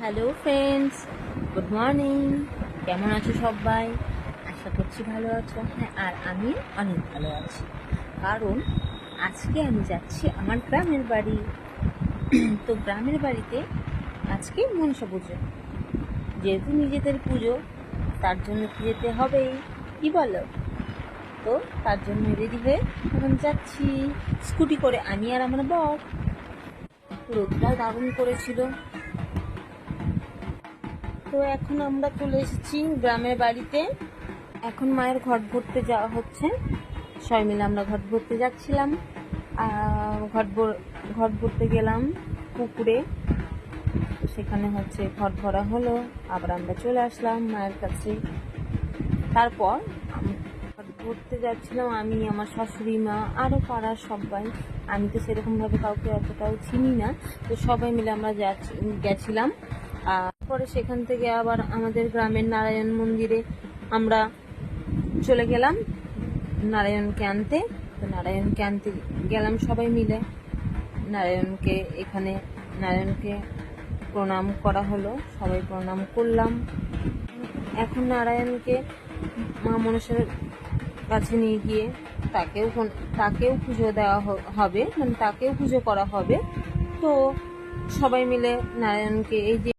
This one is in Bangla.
হ্যালো ফ্রেন্ডস গুড মর্নিং কেমন আছো সবাই? আশা করছি ভালো আছো। হ্যাঁ আর আমি অনেক ভালো আছি। কারণ আজকে আমি যাচ্ছি আমার গ্রামের বাড়ি। তো গ্রামের বাড়িতে আজকে মনসা পুজো। যেহেতু নিজেদের পুজো, তার জন্য কি যেতে হবেই কি বলো? তো তার জন্য রেডি হয়ে এখন যাচ্ছি। স্কুটি করে আমি আর আমার বর। রোদটাও দারুণ করেছিল। তো এখন আমরা চলে এসেছি গ্রামের বাড়িতে। এখন মায়ের ঘট ভরতে যাওয়া হচ্ছে। সবাই মিলে আমরা ঘট ভরতে যাচ্ছিলাম। ঘট ঘট ভরতে গেলাম পুকুরে। সেখানে হচ্ছে ঘট ভরা হলো। আবার আমরা চলে আসলাম মায়ের কাছে। তারপর ভরতে যাচ্ছিলাম। আমি, আমার শাশুড়ি মা আরও পাড়ার সবাই। আমি তো সেরকমভাবে কাউকে অতটাও চিনি না। তো সবাই মিলে আমরা যাচ্ছি, গেছিলাম। আর পরে সেখান থেকে আবার আমাদের গ্রামের নারায়ণ মন্দিরে আমরা চলে গেলাম নারায়ণকে আনতে তো নারায়ণকে আনতে গেলাম সবাই মিলে। নারায়ণকে এখানে, নারায়ণকে প্রণাম করা হলো। সবাই প্রণাম করলাম। এখন নারায়ণকে মা মনসার কাছে নিয়ে গিয়ে তাকেও তাকেও পুজো দেওয়া হবে। মানে তাকেও পুজো করা হবে। তো সবাই মিলে নারায়ণকে এই যে